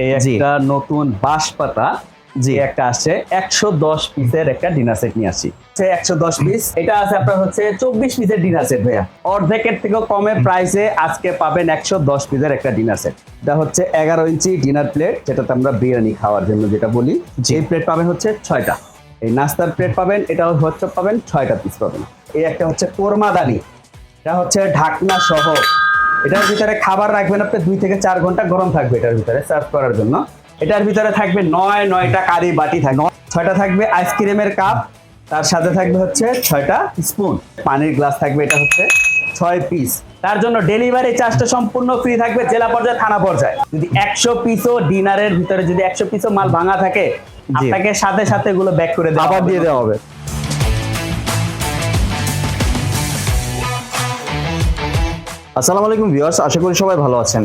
এই। একটা নতুন বাঁশ পাতা জি। একটা আসছে। একশো দশ পিসের একটা ডিনার সেট নিয়ে আসি একশো দশ পিস এটা আছে আপনার হচ্ছে চব্বিশ পিসের ডিনার সেট ভাইয়া। অর্ধেকের থেকেও কমে প্রাইসে আজকে পাবেন একশো দশ পিসের একটা ডিনার সেট এটা হচ্ছে এগারো ইঞ্চি ডিনার প্লেট যেটাতে আমরা বিরিয়ানি খাওয়ার জন্য যেটা বলি। এই প্লেট পাবেন হচ্ছে ছয়টা। এই নাস্তার প্লেট পাবেন এটা হচ্ছে পাবেন ছয়টা পিস পাবেন। এই একটা হচ্ছে কোরমাদানি। এটা হচ্ছে ঢাকনা সহ। এটার ভিতরে খাবার রাখবেন আপনি দুই থেকে চার ঘণ্টা গরম থাকবে এটার ভিতরে সার্ভ করার জন্য। এটার ভিতরে থাকবে নয় নয়টা কারি বাটি থাকবে। ছয়টা থাকবে আইসক্রিমের কাপ তার সাথে থাকবে হচ্ছে ছয়টা স্পুন পানির গ্লাস থাকবে এটা হচ্ছে ছয় পিস তার জন্য ডেলিভারি চার্জটা সম্পূর্ণ ফ্রি থাকবে জেলা পর্যায়ে থানা পর্যায়ে। যদি একশো পিসও ডিনারের ভিতরে যদি একশো পিসও মাল ভাঙা থাকে আপনাকে সাথে সাথে এগুলো ব্যাক করে দেওয়া আবার দিয়ে দেওয়া হবে। আসসালামু আলাইকুম ভিউয়ার্স, আশা করি সবাই ভালো আছেন।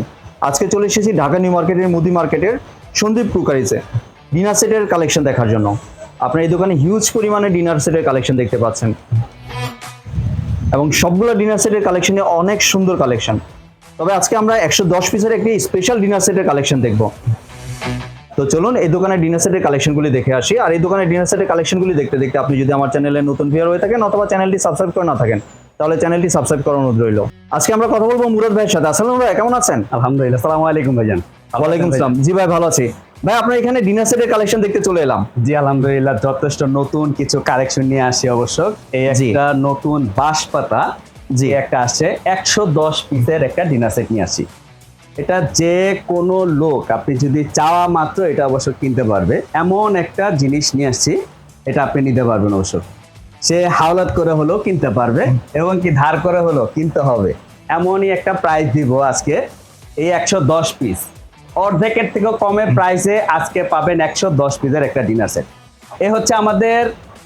আজকে চলে এসেছি ঢাকা নিউ মার্কেটের মুদি মার্কেটের সন্দীপ ক্রুকারিজে ডিনার সেটের কালেকশন দেখার জন্য। আপনার এই দোকানে হিউজ পরিমাণে ডিনার সেটের কালেকশন দেখতে পাচ্ছেন। এবং সবগুলো ডিনার সেটের কালেকশনে অনেক সুন্দর কালেকশন। তবে আজকে আমরা একশো দশ পিসের একটি স্পেশাল ডিনার সেটের কালেকশন দেখব। তো চলুন এই দোকানের ডিনার সেটের কালেকশনগুলি দেখে আসি। আর এই দোকানের ডিনার সেটের কালেকশনগুলি দেখতে দেখতে আপনি যদি আমার চ্যানেলে নতুন ভিউয়ার হয়ে থাকেন অথবা চ্যানেলটি সাবস্ক্রাইব করে না থাকেন তাহলে চ্যানেলটি সাবস্ক্রাইব করার অনুরোধ রইল। আজকে আমরা কথা বলব মুরাদ ভাইয়ের সাথে। আসসালাম ভাই কেমন আছেন? আলহামদুলিল্লাহ সালাম আলাইকুম ভাইজান ওয়ালাইকুম আসসালাম জি ভাই ভালো আছি। ভাই আপনার এখানে ডিনার সেটের কালেকশন দেখতে চলে এলাম। জি আলহামদুলিল্লাহ যথেষ্ট নতুন কিছু কালেকশন নিয়ে আসি অবশ্য। এই একটা নতুন বাঁশ পাতা জি। জি একটা আসছে একশো দশ পিসের একটা ডিনার সেট নিয়ে আসি। এটা যে কোনো লোক আপনি যদি চাওয়া মাত্র এটা অবশ্য কিনতে পারবে। এমন একটা জিনিস নিয়ে আসছি এটা আপনি নিতে পারবেন অবশ্য। সে হাওলাত করে হলেও কিনতে পারবে এবং কি ধার করে হলেও কিনতে হবে। এমনই একটা প্রাইস দিব আজকে এই একশো দশ পিস অর্ধেকের থেকেও কমে প্রাইসে আজকে পাবেন একশো দশ পিসের একটা ডিনার সেট এ হচ্ছে আমাদের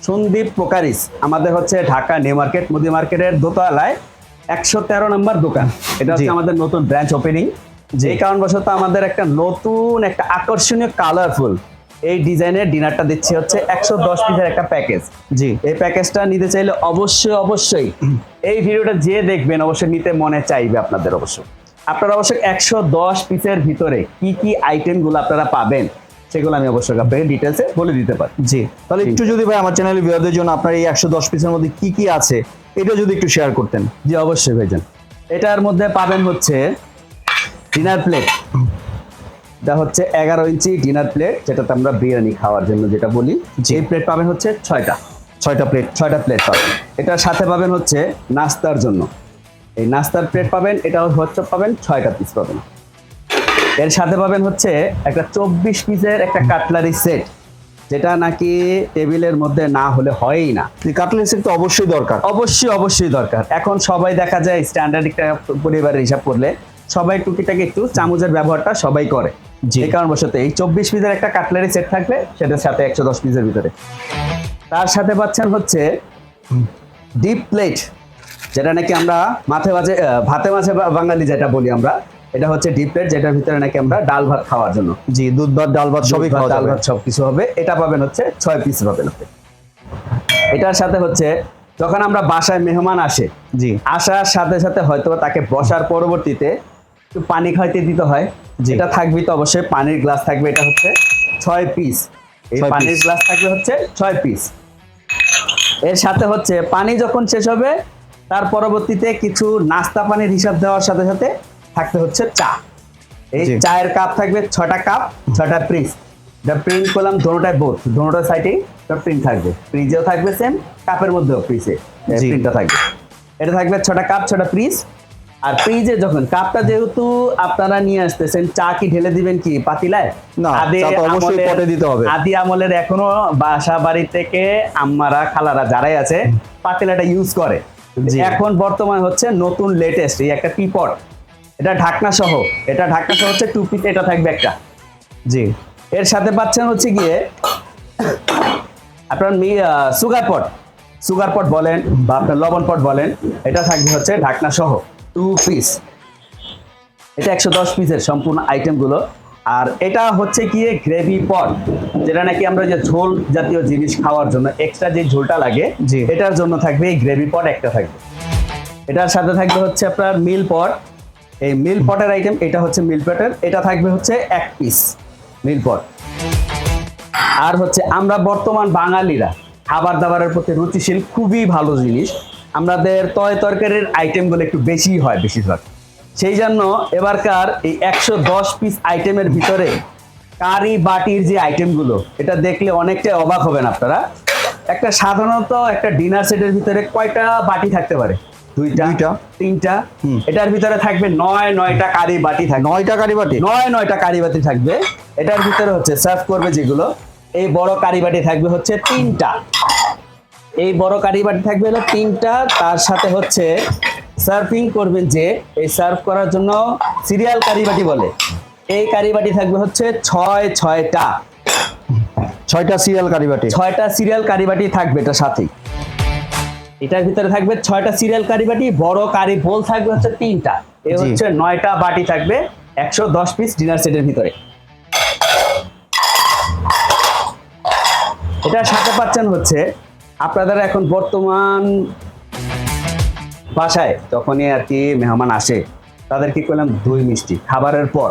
সন্দীপ প্রকারিস আমাদের হচ্ছে ঢাকা নিউ মার্কেট মুদি মার্কেটের দোতলায় একশো তেরো নম্বর দোকান। এটা হচ্ছে আমাদের নতুন ব্রাঞ্চ ওপেনিং যে কারণবশত আমাদের একটা নতুন একটা আকর্ষণীয় কালারফুল এই ডিজাইনের ডিনারটা দিচ্ছে হচ্ছে একশো দশ পিসের একটা প্যাকেজ। জি। এই প্যাকেজটা নিতে চাইলে অবশ্যই অবশ্যই এই ভিডিওটা যে দেখবেন অবশ্যই নিতে মনে চাইবে আপনাদের অবশ্যই। আপনারা অবশ্যই একশো দশ পিসের ভিতরে কি কি আইটেমগুলো আপনারা পাবেন সেগুলো আমি অবশ্যই আপনাকে ডিটেলসে বলে দিতে পারি। জি। তাহলে একটু যদি ভাই আমার চ্যানেলের ভিউয়ারদের জন্য আপনার এই একশো দশ পিসের মধ্যে কি কি আছে এটা যদি একটু শেয়ার করতেন। জি অবশ্যই ভাইজান। এটার মধ্যে পাবেন হচ্ছে ডিনার প্লেট এটা হচ্ছে এগারো ইঞ্চি ডিনার প্লেট যেটাতে আমরা বিরিয়ানি খাওয়ার জন্য যেটা বলি। এই প্লেট পাবেন হচ্ছে ছয়টা। ছয়টা প্লেট ছয়টা প্লেট পাবেন। এটার সাথে পাবেন হচ্ছে নাস্তার জন্য। এই নাস্তার প্লেট পাবেন এটা হচ্ছে পাবেন ছয়টা পিস পাবেন। এর সাথে পাবেন হচ্ছে একটা চব্বিশ পিসের একটা কাটলারি সেট যেটা নাকি টেবিলের মধ্যে না হলে হয়ই না। কাটলারি সেট তো অবশ্যই দরকার। অবশ্যই অবশ্যই দরকার। এখন সবাই দেখা যায় স্ট্যান্ডার্ড একটা পরিবারের হিসাব করলে সবাই টুকিটাকে একটু চামচের ব্যবহারটা সবাই করে। যে কারণবশত এই চব্বিশ পিসের একটা কাটলারি সেট থাকবে সেটার সাথে একশো দশ পিসের ভিতরে। তার সাথে পাচ্ছেন হচ্ছে ডিপ প্লেট যেটা নাকি আমরা মাথে মাঝে ভাতে মাঝে বাঙালি যেটা বলি আমরা এটা হচ্ছে ডিপ প্লেট যেটার ভিতরে নাকি আমরা ডাল ভাত খাওয়ার জন্য। জি দুধ ভাত ডাল ভাত সবই খাওয়া ডাল ভাত সব কিছু হবে। এটা পাবেন হচ্ছে ছয় পিস পাবেন আপনি। এটার সাথে হচ্ছে যখন আমরা বাসায় মেহমান আসে জি। আসার সাথে সাথে হয়তো তাকে বসার পরবর্তীতে একটু পানি খাইতে দিতে হয়। যেটা থাকবে তো অবশ্যই পানির গ্লাস থাকবে এটা হচ্ছে ছয় পিস এই পানির গ্লাস থাকবে হচ্ছে ছয় পিস এর সাথে হচ্ছে পানি যখন শেষ হবে তার পরবর্তীতে কিছু নাস্তা পানির হিসাব দেওয়ার সাথে সাথে থাকতে হচ্ছে চা। এই চায়ের কাপ থাকবে ছটা কাপ ছটা প্রিন্স যা প্রিন্ট করলাম দোনোটাই বোধ দোনোটা সাইডে প্রিন্ট থাকবে। ফ্রিজেও থাকবে সেম কাপের মধ্যেও ফ্রিজে প্রিন্টটা থাকবে। এটা থাকবে ছটা কাপ ছটা পিস আর ফ্রিজে যখন কাপটা যেহেতু আপনারা নিয়ে আসতেছেন চা কি ঢেলে দিবেন কি পাতিলায়? না, আদি অবশ্যই পটে দিতে হবে। আদি আমলের এখনও বাসা বাড়ি থেকে আম্মারা খালারা যারাই আছে পাতিলাটা ইউজ করে। এখন বর্তমান হচ্ছে নতুন লেটেস্ট এই একটা টিপট এটা ঢাকনা সহ এটা ঢাকনা সহ হচ্ছে টু পিস এটা থাকবে একটা। জি। এর সাথে পাচ্ছেন হচ্ছে গিয়ে আপনার সুগার পট সুগার পট বলেন বা আপনার লবণ পট বলেন এটা থাকবে হচ্ছে ঢাকনা সহ। টু পিস এটা একশো দশ পিসের সম্পূর্ণ আইটেমগুলো আর এটা হচ্ছে গিয়ে গ্রেভি পট যেটা নাকি আমরা যে ঝোল জাতীয় জিনিস খাওয়ার জন্য এক্সট্রা যে ঝোলটা লাগে। এটার জন্য থাকবে এই গ্রেভি পট একটা থাকবে। এটার সাথে থাকবে হচ্ছে আপনার মিল পট এই মিল পটের আইটেম এটা হচ্ছে মিল পটের এটা থাকবে হচ্ছে এক পিস মিল পট আর হচ্ছে আমরা বর্তমান বাঙালিরা খাবার দাবারের প্রতি রুচিশীল খুবই ভালো জিনিস। আমাদের তয় তরকারির আইটেমগুলো একটু বেশি হয় বেশিরভাগ। সেই জন্য এবারকার এই একশো দশ পিস আইটেমের ভিতরে কারি বাটির যে আইটেমগুলো এটা দেখলে অনেকটাই অবাক হবেন আপনারা। একটা সাধারণত একটা ডিনার সেটের ভিতরে কয়টা বাটি থাকতে পারে? দুইটা। তিনটা। এটার ভিতরে থাকবে নয় নয়টা কারি বাটি থাকবে। নয় টাকারই বাটি? নয় নয়টা কারিবাটি থাকবে। এটার ভিতরে হচ্ছে সার্ভ করবে যেগুলো। এই বড় কারি বাটি থাকবে হচ্ছে তিনটা। এই বড় কারিবাটি থাকবে হলো তিনটা তার সাথে হচ্ছে সার্ফিং করবেন যে এই সার্ভ করার জন্য সিরিয়াল কারিবাটি বলে। এই কারিবাটি থাকবে হচ্ছে ছয় ছয়টা। ছয়টা সিরিয়াল কারি বাটি ছয়টা সিরিয়াল কারিবাটি থাকবে এটা সাথেই। এটার ভিতরে থাকবে ছয়টা সিরিয়াল কারিবাটি বড় কারি বোল থাকবে হচ্ছে তিনটা। এ হচ্ছে নয়টা বাটি থাকবে একশো দশ পিস ডিনার সেটের ভিতরে। এটার সাথে পাচ্ছেন হচ্ছে আপনাদের এখন বর্তমান বাসায় যখনই আর কি মেহমান আসে তাদের কি করলাম? দই মিষ্টি। খাবারের পর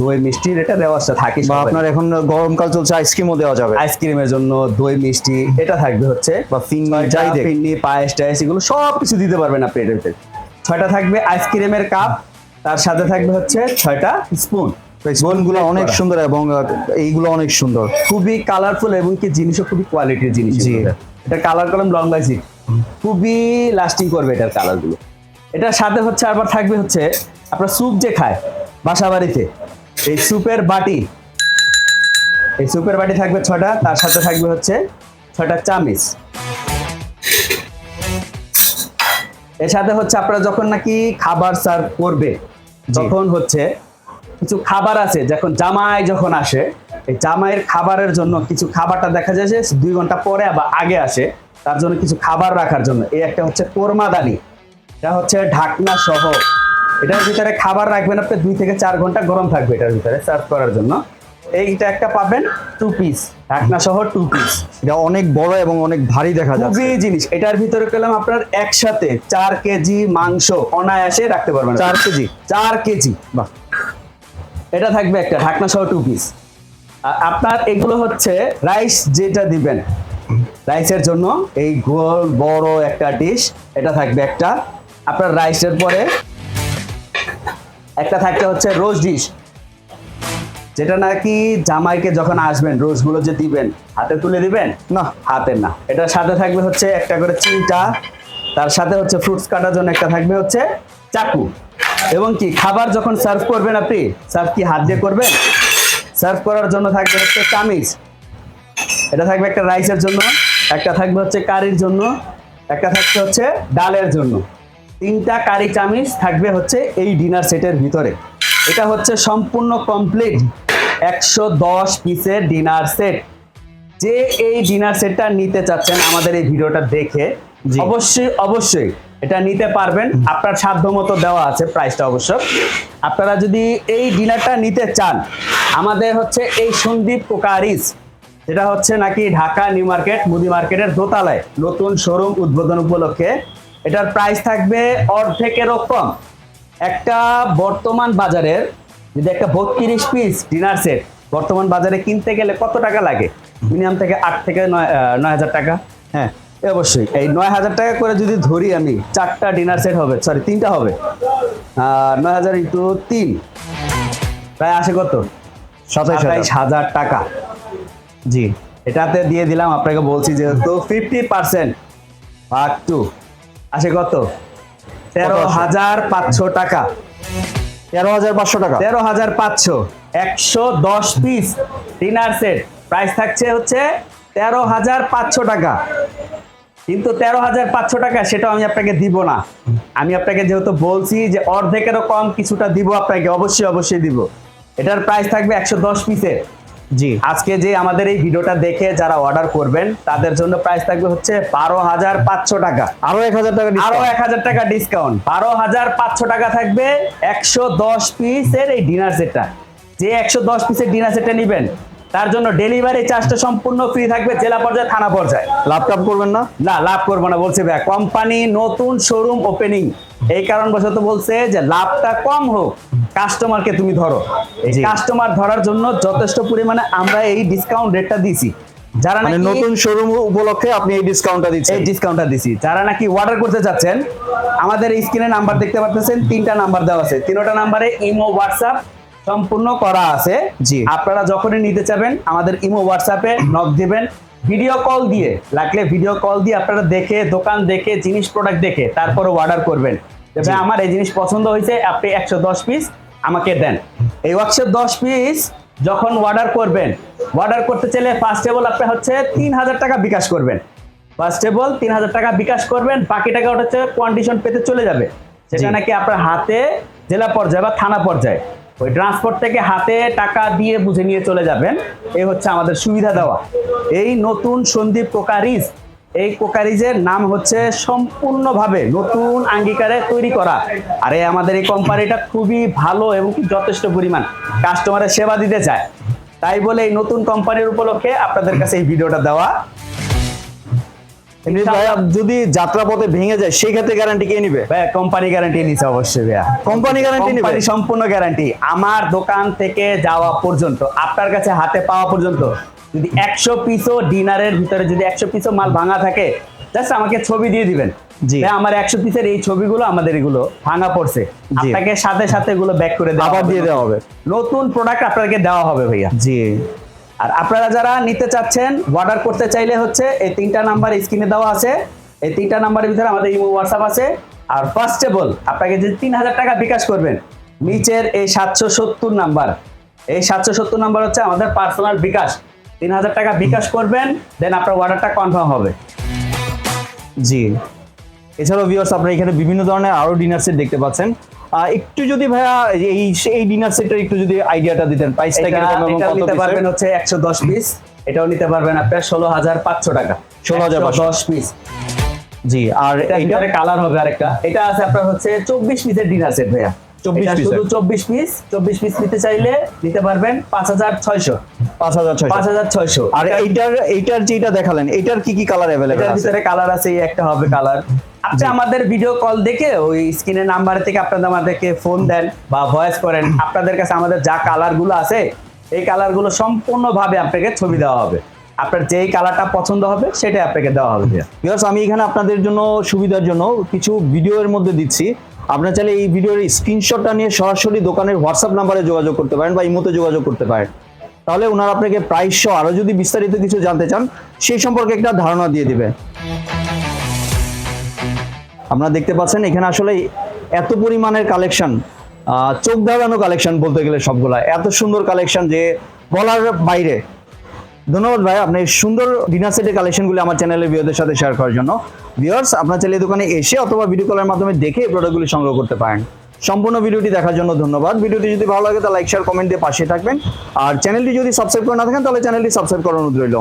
দই মিষ্টির এটা ব্যবস্থা থাকে বা আপনার এখন গরমকাল চলছে আইসক্রিমও দেওয়া যাবে। আইসক্রিমের জন্য দই মিষ্টি এটা থাকবে হচ্ছে বা ফিঙ্গি ছয়টা যাই পিন্নি পায়েস টায়েস এগুলো সব কিছু দিতে পারবেন আপনি এটার ভিতরে। ছয়টা থাকবে আইসক্রিমের কাপ তার সাথে থাকবে হচ্ছে ছয়টা স্পুন স্পুনগুলো অনেক সুন্দর এবং এইগুলো অনেক সুন্দর। খুবই কালারফুল এবং কি জিনিসও খুবই কোয়ালিটির জিনিস। এটা কালার কলম লং লাইসি খুবই লাস্টিং করবে এটার কালারগুলো এটার সাথে হচ্ছে আবার থাকবে হচ্ছে আপনার স্যুপ যে খায় বাসা বাড়িতে এই স্যুপের বাটি। এই স্যুপের বাটি থাকবে ছটা তার সাথে থাকবে হচ্ছে ছটা চামিচ। এর সাথে হচ্ছে আপনারা যখন নাকি খাবার সার্ভ করবে তখন হচ্ছে কিছু খাবার আছে যখন জামাই যখন আসে জামাইয়ের খাবারের জন্য কিছু খাবারটা দেখা যায় যে দুই ঘণ্টা পরে বা আগে আসে। তার জন্য কিছু খাবার রাখার জন্য। এই একটা হচ্ছে কোরমাদানি এটা হচ্ছে ঢাকনা সহ। এটার ভিতরে খাবার রাখবেন আপনি দুই থেকে চার ঘণ্টা গরম থাকবে এটার ভিতরে সার্ভ করার জন্য। এইটা একটা পাবেন টু পিস ঢাকনা সহ টু পিস এটা অনেক বড় এবং অনেক ভারী দেখা যাচ্ছে। খুবই জিনিস। এটার ভিতরে পেলাম আপনার একসাথে চার কেজি মাংস অনায়াসে রাখতে পারবেন। চার কেজি? চার কেজি। বাহ। এটা থাকবে একটা ঢাকনা সহ টু পিস আপনার এগুলো হচ্ছে রাইস যেটা দিবেন। রাইসের জন্য এই গোল বড় একটা ডিশ, এটা থাকবে একটা। আপনার রাইসের পরে একটা থাকতে হচ্ছে রোজ ডিশ। যেটা নাকি জামাইকে যখন আসবেন রোজগুলো যে দিবেন, হাতে তুলে দিবেন? না হাতের না। এটার সাথে থাকবে হচ্ছে একটা করে চিমটা। তার সাথে হচ্ছে ফ্রুটস কাটার জন্য একটা থাকবে হচ্ছে চাকু। এবং কি, খাবার যখন সার্ভ করবেন আপনি সার্ভ কি হাত দিয়ে করবেন? সার্ভ করার জন্য থাকবে হচ্ছে চামিচ এটা থাকবে একটা রাইসের জন্য একটা থাকবে হচ্ছে কারির জন্য একটা থাকবে হচ্ছে ডালের জন্য। তিনটা কারি চামিচ থাকবে হচ্ছে এই ডিনার সেটের ভিতরে। এটা হচ্ছে সম্পূর্ণ কমপ্লিট একশো দশ পিসের ডিনার সেট। যে এই ডিনার সেটটা নিতে চাচ্ছেন আমাদের এই ভিডিওটা দেখে অবশ্যই অবশ্যই এটা নিতে পারবেন। আপনার সাধ্য মতো দেওয়া আছে প্রাইসটা অবশ্য। আপনারা যদি এই ডিনারটা নিতে চান আমাদের হচ্ছে এই সন্দীপ কোকারিস যেটা হচ্ছে নাকি ঢাকা নিউ মার্কেট মুদি মার্কেটের দোতলায় নতুন শোরুম উদ্বোধন উপলক্ষে। এটার প্রাইস থাকবে অর্ধেকেরও কম। একটা বর্তমান বাজারের যদি একটা বত্রিশ পিস ডিনার সেট বর্তমান বাজারে কিনতে গেলে কত টাকা লাগে? মিনিমাম থেকে আট থেকে নয় নয় হাজার টাকা। হ্যাঁ। অবশ্যই। এই নয় হাজার টাকা করে যদি ধরি আমি চারটা ডিনার সেট হবে সরি তিনটা হবে। আর নয় হাজার ইন্টু তিন। প্রায় আসে কত সাতাইশ সাতাইশ হাজার টাকা। জি এটাতে দিয়ে দিলাম আপনাকে বলছি যেহেতু ফিফটি পার্সেন্ট ভাগ টু আসে কত তেরো হাজার পাঁচশো টাকা। তেরো হাজার পাঁচশো টাকা। তেরো হাজার পাঁচশো একশো দশ পিস ডিনার সেট প্রাইস থাকছে হচ্ছে তেরো হাজার পাঁচশো টাকা। কিন্তু তেরো হাজার পাঁচশো টাকা সেটাও আমি আপনাকে দিব না। আমি আপনাকে যেহেতু বলছি যে অর্ধেকেরও কম কিছুটা দিব আপনাকে অবশ্যই অবশ্যই দিব। এটার প্রাইস থাকবে একশো দশ পিসের জি। আজকে যে আমাদের এই ভিডিওটা দেখে যারা অর্ডার করবেন তাদের জন্য প্রাইস থাকবে হচ্ছে বারো হাজার পাঁচশো টাকা। আরও এক হাজার টাকা আরও এক হাজার টাকা ডিসকাউন্ট বারো হাজার পাঁচশো টাকা থাকবে একশো দশ পিসের এই ডিনার সেটটা যে একশো দশ পিসের ডিনার সেটটা নেবেন তার জন্য ডেলিভারি চার্জটা সম্পূর্ণ ফ্রি থাকবে জেলা পর্যায়ে থানা পর্যায়ে। ল্যাপটপ করবেন না? না লাভ করব না বলছে ভাই কোম্পানি নতুন শোরুম ওপেনিং এই কারণবশত বলছে যে লাভটা কম হোক কাস্টমারকে তুমি ধরো। এই। কাস্টমার ধরার জন্য যথেষ্ট পরিমাণে আমরা এই ডিসকাউন্ট রেটটা দিছি। যারা মানে নাকি নতুন শোরুম উপলক্ষে আপনি এই ডিসকাউন্টটা দিচ্ছেন। এই ডিসকাউন্টটা দিছি। যারা নাকি অর্ডার করতে চাচ্ছেন আমাদের স্ক্রিনে নাম্বার দেখতে পাচ্ছেন তিনটা নাম্বার দেওয়া আছে। তিনটা নাম্বারে ইমো হোয়াটসঅ্যাপ সম্পূর্ণ করা আছে। জি। আপনারা যখনই নিতে চাবেন আমাদের ইমো হোয়াটসঅ্যাপে নক দিবেন। ভিডিও কল দিয়ে লাগলে ভিডিও কল দিয়ে আপনারা দেখে দোকান দেখে জিনিস প্রোডাক্ট দেখে তারপরে অর্ডার করবেন। যে আমার এই জিনিস পছন্দ হয়েছে আপনি একশো দশ পিস আমাকে দেন। এই একশো দশ পিস যখন অর্ডার করবেন অর্ডার করতে চাইলে ফার্স্ট অফ অল আপনি হচ্ছে তিন হাজার টাকা বিকাশ করবেন। ফার্স্ট অফ অল তিন হাজার টাকা বিকাশ করবেন বাকি টাকা ওটা হচ্ছে কন্ডিশন পেতে চলে যাবে। সেটা। নাকি আপনার হাতে জেলা পর্যায়ে বা থানা পর্যায়ে। ওই ট্রান্সপোর্ট থেকে হাতে টাকা দিয়ে বুঝে নিয়ে চলে যাবেন। এই হচ্ছে আমাদের সুবিধা দেওয়া। এই নতুন সন্দীপ কোকারিজ, এই কোকারিজের নাম হচ্ছে সম্পূর্ণভাবে নতুন আঙ্গিকারে তৈরি করা। আর এই আমাদের এই কোম্পানিটা খুবই ভালো এবং যথেষ্ট পরিমাণ কাস্টমারের সেবা দিতে চায়। তাই বলে এই নতুন কোম্পানির উপলক্ষে আপনাদের কাছে এই ভিডিওটা দেওয়া। যদি যাত্রাপথে ভেঙে যায় সেই ক্ষেত্রে গ্যারান্টি কে নিবে? ভাইয়া কোম্পানি গ্যারান্টি নিচ্ছে অবশ্যই ভাইয়া। কোম্পানি গ্যারান্টি নিবে? সম্পূর্ণ গ্যারান্টি আমার দোকান থেকে যাওয়া পর্যন্ত আপনার কাছে হাতে পাওয়া পর্যন্ত যদি একশো পিসও ডিনারের ভিতরে যদি একশো পিসও মাল ভাঙা থাকে জাস্ট আমাকে ছবি দিয়ে দিবেন। জি। আমার একশো পিসের এই ছবিগুলো আমাদের এগুলো ভাঙা পড়ছে। আপনাকে সাথে সাথে এগুলো ব্যাক করে দেওয়া আবার দিয়ে দেওয়া হবে। নতুন প্রোডাক্ট আপনাকে দেওয়া হবে ভাইয়া। জি। আর আপনারা যারা নিতে চাচ্ছেন অর্ডার করতে চাইলে হচ্ছে এই তিনটা নাম্বার স্ক্রিনে দেওয়া আছে। এই তিনটা নাম্বারের ভিতরে আমাদের ইমো হোয়াটসঅ্যাপ আছে। আর ফার্স্ট আপনাকে যে তিন হাজার টাকা বিকাশ করবেন, নিচের এই সাতশো সত্তর নাম্বার এই সাতশো সত্তর নাম্বার হচ্ছে আমাদের পার্সোনাল বিকাশ। তিন হাজার টাকা বিকাশ করবেন দেন আপনার অর্ডারটা কনফার্ম হবে। জি। এছাড়াও ভিউয়ার্স আপনারা এখানে বিভিন্ন ধরনের আরও ডিনার সেট দেখতে পাচ্ছেন। একটু যদি ভাইয়া এই এই ডিনার সেটের একটু যদি আইডিয়াটা দিতেন প্রাইসটা টা কীরকম এবং কত নিতে পারবেন হচ্ছে একশো দশ পিস এটাও নিতে পারবেন আপনার ষোলো হাজার পাঁচশো টাকা। 16,500 দশ পিস জি আর এটা কালার হবে আরেকটা। এটা আছে আপনার হচ্ছে চব্বিশ পিসের ডিনার সেট ভাইয়া। 24 এটা piece-এর। শুধু চব্বিশ পিস চব্বিশ পিস নিতে চাইলে নিতে পারবেন পাঁচ হাজার ছয়শো। পাঁচ হাজার পাঁচ হাজার ছয়শো। আর এইটার এইটার যেটা দেখালেন এটার কি কি কালার অ্যাভেলেবেল আছে? ভিতরে কালার আছে এই একটা হবে কালার আপনি আমাদের ভিডিও কল দেখে ওই স্ক্রিনের নাম্বার থেকে আপনাদের আমাদেরকে ফোন দেন বা ভয়েস করেন। আপনাদের কাছে আমাদের যা কালারগুলো আছে এই কালারগুলো সম্পূর্ণভাবে আপনাকে ছবি দেওয়া হবে। আপনার যেই কালারটা পছন্দ হবে সেটাই আপনাকে দেওয়া হবে। আমি এখানে আপনাদের জন্য সুবিধার জন্য কিছু ভিডিওর মধ্যে দিচ্ছি। আপনারা চাইলে এই ভিডিওর স্ক্রিনশটটা নিয়ে সরাসরি দোকানের হোয়াটসঅ্যাপ নাম্বারে যোগাযোগ করতে পারেন বা ইমোতে যোগাযোগ করতে পারেন। তাহলে ওনারা আপনাকে প্রাইস সহ আরও যদি বিস্তারিত কিছু জানতে চান, সেই সম্পর্কে একটা ধারণা দিয়ে দিবে। আপনারা দেখতে পাচ্ছেন, এখানে আসলে এত পরিমাণের কালেকশন চোখ ধাঁধানো কালেকশন বলতে গেলে সবগুলা। এত সুন্দর কালেকশন যে বলার বাইরে ধন্যবাদ ভাই, আপনি সুন্দর ডিনার সেটের কালেকশনগুলি আমার চ্যানেলের ভিউয়ারদের সাথে শেয়ার করার জন্য। ভিওর্স আপনার চাইলে দোকানে এসে অথবা ভিডিও কলের মাধ্যমে দেখে এই প্রোডাক্টগুলি সংগ্রহ করতে পারেন। সম্পূর্ণ ভিডিওটি দেখার জন্য ধন্যবাদ। ভিডিওটি যদি ভালো লাগে, তাহলে লাইক শেয়ার কমেন্ট দিয়ে পাশে থাকবেন। আর চ্যানেলটি যদি সাবস্ক্রাইব করে না থাকেন, তাহলে চ্যানেলটি সাবস্ক্রাইব অনুরোধ রইল।